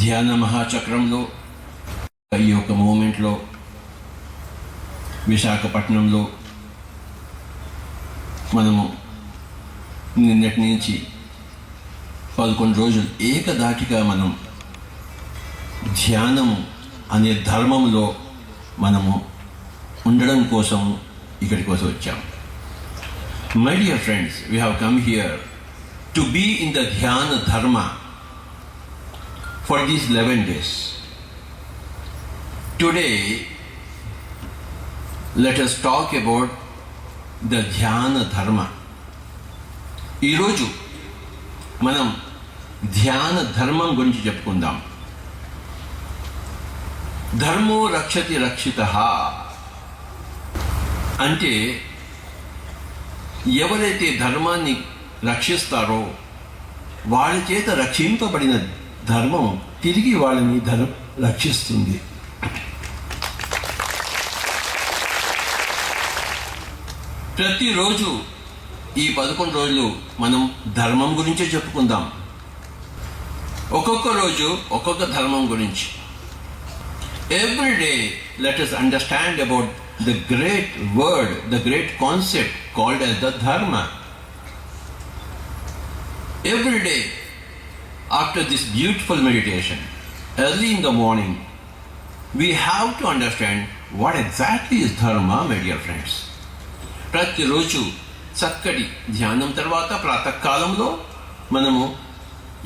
ధ్యాన మహాచక్రంలో ఈ యొక్క మూమెంట్లో విశాఖపట్నంలో మనము నిన్నటి నుంచి పదకొండు రోజులు ఏకధాటిగా మనం ధ్యానం అనే ధర్మంలో మనము ఉండడం కోసం ఇక్కడి కోసం వచ్చాం. My dear friends we have come here to be in the dhyana dharma for these eleven days today let us talk about the dhyana dharma ఈరోజు మనం ధ్యాన ధర్మం గురించి చెప్పుకుందాం. ధర్మో రక్షతి రక్షిత అంటే ఎవరైతే ధర్మాన్ని రక్షిస్తారో వాళ్ళ చేత రక్షింపబడిన ధర్మం తిరిగి వాళ్ళని ధర్మ రక్షిస్తుంది. ప్రతిరోజు ఈ పదకొండు రోజులు మనం ధర్మం గురించే చెప్పుకుందాం. ఒక్కొక్క రోజు ఒక్కొక్క ధర్మం గురించి. Every day let us understand about the great word the great concept called as the dharma every day after this beautiful meditation early in the morning we have టు understand what exactly is dharma my dear friends ప్రతిరోజు చక్కటి ధ్యానం తర్వాత ప్రాతకాలంలో మనము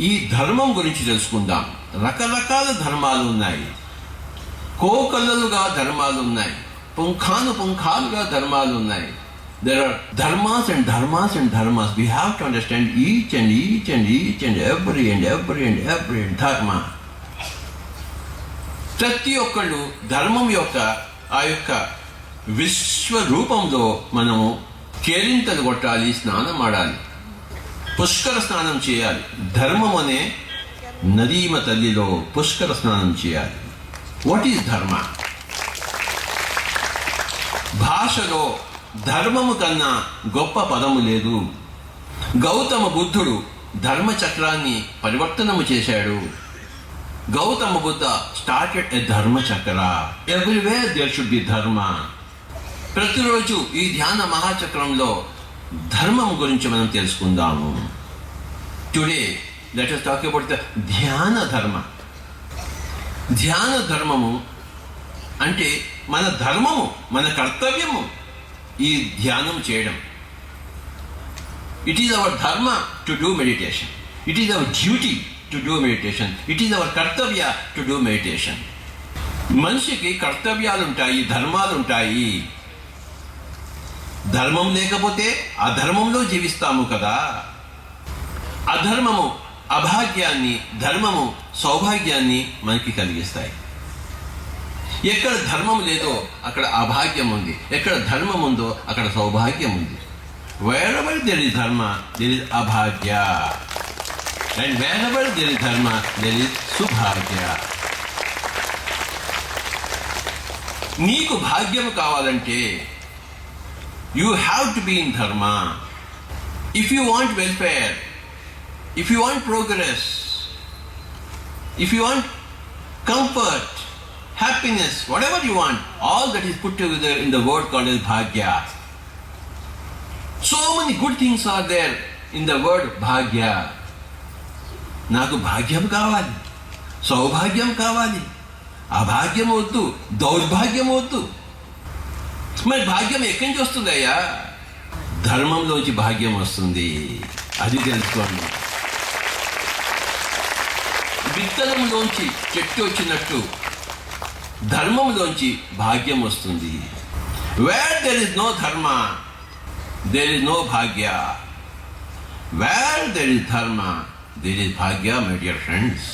ఈ ధర్మం గురించి తెలుసుకుందాం. రకరకాల ధర్మాలు ఉన్నాయి. కోకల్లలుగా ధర్మాలు ఉన్నాయి. పుంఖాను పుంఖాలుగా ధర్మాలు ఉన్నాయి. There are dharmas and dharmas and dharmas we have to understand each and each and each and every and every and every and dharma ప్రతి ఒక్కళ్ళు ధర్మం యొక్క ఆ యొక్క విశ్వరూపంలో మనము కేరింతలు కొట్టాలి స్నానం ఆడాలి పుష్కర స్నానం చేయాలి. ధర్మం అనే నదీమ తల్లిలో పుష్కర స్నానం చేయాలి. వాట్ ఈజ్ ధర్మ భాషలో ధర్మము కన్నా గొప్ప పదము లేదు. గౌతమ బుద్ధుడు ధర్మ చక్రాన్ని పరివర్తనము చేశాడు. Gautama Buddha started a dharmachakra everywhere there should be dharma. ప్రతిరోజు ఈ ధ్యాన మహాచక్రంలో ధర్మం గురించి మనం తెలుసుకుందాము. Today let us talk about the dhyana dharma. ధ్యాన ధర్మము అంటే మన ధర్మము మన కర్తవ్యము. ఈ ధ్యానం చేయడం. It is our dharma to do meditation it is our duty to do meditation it is our kartavya to do meditation మనిషికి కర్తవ్యాలు ఉంటాయి ధర్మాలు ఉంటాయి ధర్మం లేకపోతే అధర్మంలో జీవిస్తాము కదా. అధర్మము అభాగ్యాన్ని ధర్మము సౌభాగ్యాన్ని మనకి కలిగిస్తాయి. ఎక్కడ ధర్మం లేదో అక్కడ అభాగ్యం ఉంది. ఎక్కడ ధర్మం ఉందో అక్కడ సౌభాగ్యం ఉంది. Wherever there dharma there abhagya and wherever dharma there subhagya నీకు భాగ్యం కావాలంటే you have to be in dharma if you want welfare if you want progress if you want comfort happiness, whatever you want, all that is put together in the word called as bhagya. So many good things are there in the word bhagya. నాకు భాగ్యం కావాలి సౌభాగ్యం కావాలి అభాగ్యం వద్దు దౌర్భాగ్యం వద్దు మరి భాగ్యం ఎక్కడి నుంచి వస్తుంది అయ్యా ధర్మంలోంచి భాగ్యం వస్తుంది అది తెలుసుకోండి విత్తనంలోంచి చెట్టు వచ్చినట్టు ధర్మంలోంచి భాగ్యం వస్తుంది. Where there is no dharma there is no bhagya where there is dharma there is bhagya my dear friends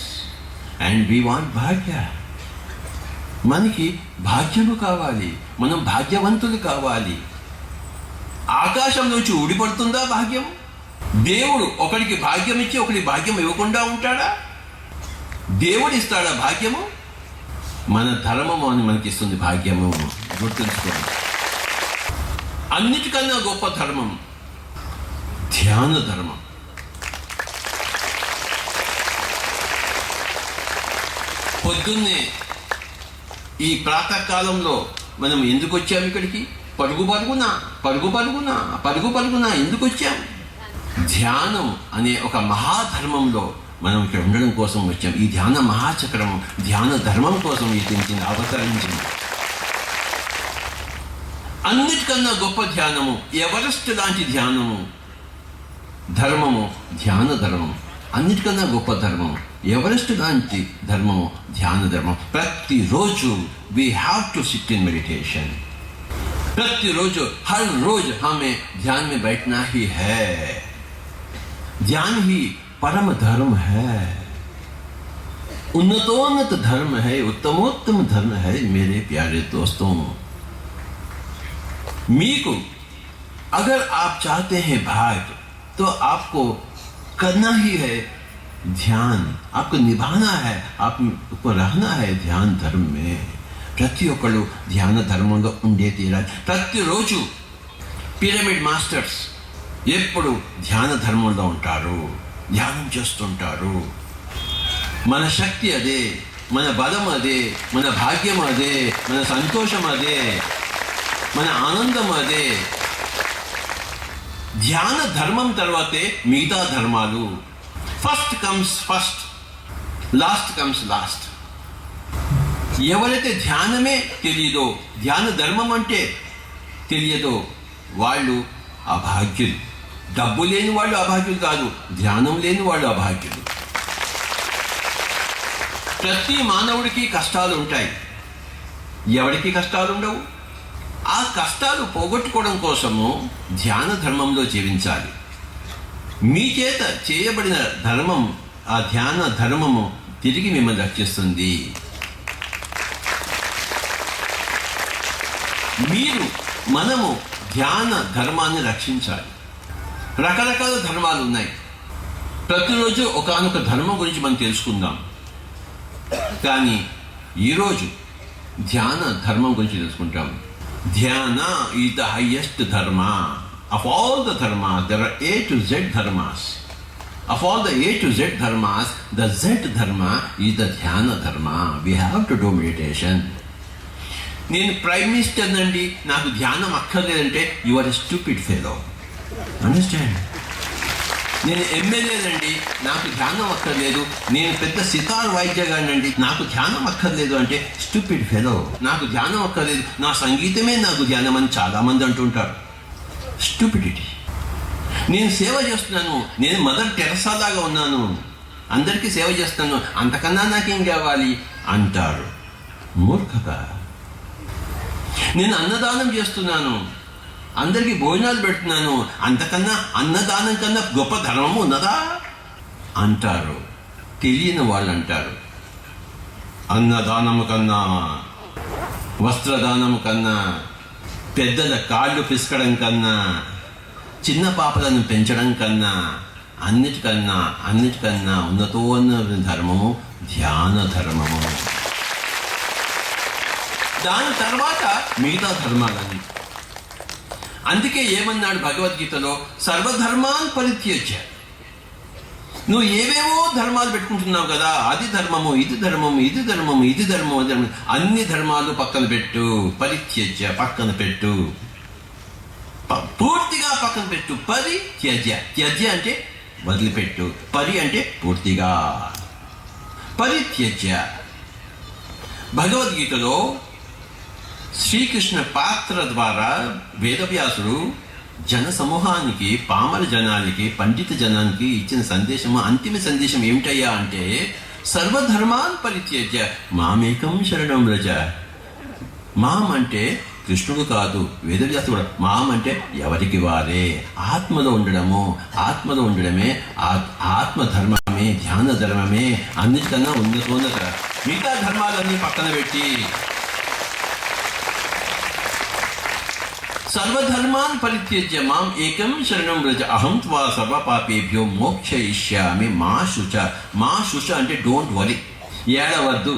and we want bhagya మనకి భాగ్యము కావాలి. మనం భాగ్యవంతులు కావాలి. ఆకాశం నుంచి ఊడిపడుతుందా భాగ్యం? దేవుడు ఒకడికి భాగ్యం ఇచ్చి ఒకడికి భాగ్యం ఇవ్వకుండా ఉంటాడా? దేవుడు ఇస్తాడా భాగ్యము? మన ధర్మము అని మనకి ఇస్తుంది భాగ్యము. గుర్తుంచుకోండి. అన్నిటికన్నా గొప్ప ధర్మం ధ్యాన ధర్మం. పొద్దున్నే ఈ ప్రాతకాలంలో మనం ఎందుకు వచ్చాము ఇక్కడికి? పరుగు పరుగున పరుగు పరుగున పరుగు పరుగున ఎందుకు వచ్చాము ధ్యానం అనే ఒక మహాధర్మంలో మనం ఇక్కడ ఉండడం కోసం వచ్చాం ఈ ధ్యాన మహాచక్రం ధ్యాన ధర్మం కోసం ఇది అవతరించింది అన్నిటికన్నా గొప్ప ధ్యానము ఎవరెస్ట్ లాంటి ధ్యానము ధర్మము ధ్యాన ధర్మం అన్నిటికన్నా గొప్ప ధర్మం ఎవరెస్ట్ లాంటి ధర్మము ధ్యాన ధర్మం ప్రతిరోజు we have to sit in meditation प्रतिरोज हर रोज हमें ध्यान में बैठना ही है ज्ञान ही परम धर्म है। उन्नतोन्नत धर्म है, उत्तमोत्तम धर्म है, मेरे प्यारे दोस्तों। मी को अगर आप चाहते हैं भाग तो आपको करना ही है ध्यान। आपको निभाना है आपको रहना है ध्यान धर्म में। ಪ್ರತಿಯೊಕ್ಕಳು ಧ್ಯಾನ ಧರ್ಮಂಗ तेरा ತೀರ ಪ್ರತಿರೋಜು पिरामिड मास्टर्स ఎప్పుడు ధ్యాన ధర్మంలో ఉంటారు ధ్యానం చేస్తుంటారు. మన శక్తి అదే మన బలం అదే మన భాగ్యం అదే మన సంతోషం అదే మన ఆనందం అదే. ధ్యాన ధర్మం తర్వాతే మిగతా ధర్మాలు. First comes first last comes last ఎవరైతే ధ్యానమే తెలియదో ధ్యాన ధర్మం అంటే తెలియదో వాళ్ళు అభాగ్యులు. డబ్బు లేని వాళ్ళు అభాగ్యులు కాదు ధ్యానం లేని వాళ్ళు అభాగ్యులు. ప్రతి మానవుడికి కష్టాలు ఉంటాయి. ఎవరికి కష్టాలు ఉండవు? ఆ కష్టాలు పోగొట్టుకోవడం కోసము ధ్యాన ధర్మంలో జీవించాలి. మీ చేత చేయబడిన ధర్మం ఆ ధ్యాన ధర్మము తిరిగి మిమ్మల్ని రక్షిస్తుంది. మీరు మనము ధ్యాన ధర్మాన్ని రక్షించాలి. రకరకాల ధర్మాలు ఉన్నాయి. ప్రతిరోజు ఒకనొక ధర్మం గురించి మనం తెలుసుకుందాం. కానీ ఈరోజు ధ్యాన ధర్మం గురించి తెలుసుకుంటాం. Dhyana is the highest dharma. Of all the dharma there are A to Z dharmas of all the A to Z dharmas the Z dharma is the dhyana dharma. We have to do meditation నేను prime minister అండి నాకు ధ్యానం అక్కర్లేదంటే you are a stupid fellow understand నేను ఎమ్మెల్యేనండి నాకు ధ్యానం అక్కర్లేదు. నేను పెద్ద సితార్ వాయిద్యగానండి నాకు ధ్యానం అక్కర్లేదు అంటే స్టూపిడ్ ఫెలో నాకు ధ్యానం అక్కర్లేదు. నా సంగీతమే నాకు ధ్యానం అని చాలామంది అంటుంటారు. స్టూపిడిటీ నేను సేవ చేస్తున్నాను. నేను మదర్ టెరసాలాగా ఉన్నాను. అందరికీ సేవ చేస్తున్నాను. అంతకన్నా నాకేం కావాలి? అంటారు. మూర్ఖత. నేను అన్నదానం చేస్తున్నాను. అందరికీ భోజనాలు పెడుతున్నాను. అంతకన్నా అన్నదానం కన్నా గొప్ప ధర్మం ఉన్నదా? అంటారు. తెలియని వాళ్ళు అంటారు. అన్నదానము కన్నా వస్త్రదానము కన్నా పెద్దల కాళ్ళు పిసకడం కన్నా చిన్న పాపలను పెంచడం కన్నా అన్నిటికన్నా అన్నిటికన్నా ఉన్నతోన్న ధర్మము ధ్యాన ధర్మము. దాని తర్వాత మిగతా ధర్మాలన్నీ. అందుకే ఏమన్నాడు భగవద్గీతలో? సర్వధర్మాన్ పరిత్యజ నువ్వు ఏవేవో ధర్మాలు పెట్టుకుంటున్నావు కదా అది ధర్మము ఇది ధర్మము ఇది ధర్మము ఇది ధర్మము అది ధర్మం అన్ని ధర్మాలు పక్కన పెట్టు పరిత్యజ పక్కన పెట్టు. పూర్తిగా పక్కన పెట్టు పరి త్యజ త్యజ అంటే వదిలిపెట్టు పరి అంటే పూర్తిగా. పరిత్యజ భగవద్గీతలో శ్రీకృష్ణ పాత్ర ద్వారా వేదవ్యాసుడు జన సమూహానికి పామర జనానికి పండిత జనానికి ఇచ్చిన సందేశము అంతిమ సందేశం ఏమిటయ్యా అంటే సర్వధర్మాన్ పరిత్యజ్య మామేకం శరణం రజ మాం అంటే కృష్ణుడు కాదు వేదవ్యాసుడు కూడా. మాం అంటే ఎవరికి వారే. ఆత్మలో ఉండడము ఆత్మలో ఉండడమే ఆ- ఆత్మ ధర్మమే ధ్యాన ధర్మమే అన్నిటికన్నా ఉన్నతోన్నత మిగతా ధర్మాలన్నీ పక్కన పెట్టి సర్వధర్మాన్ పరిత్యజ్య మాం ఏకం శరణం వ్రజ అహం త్వా సర్వ పాపేభ్యో మోక్షయిష్యామి మా శుచ మా శుచ అంటే డోంట్ వరీ ఏడవద్దు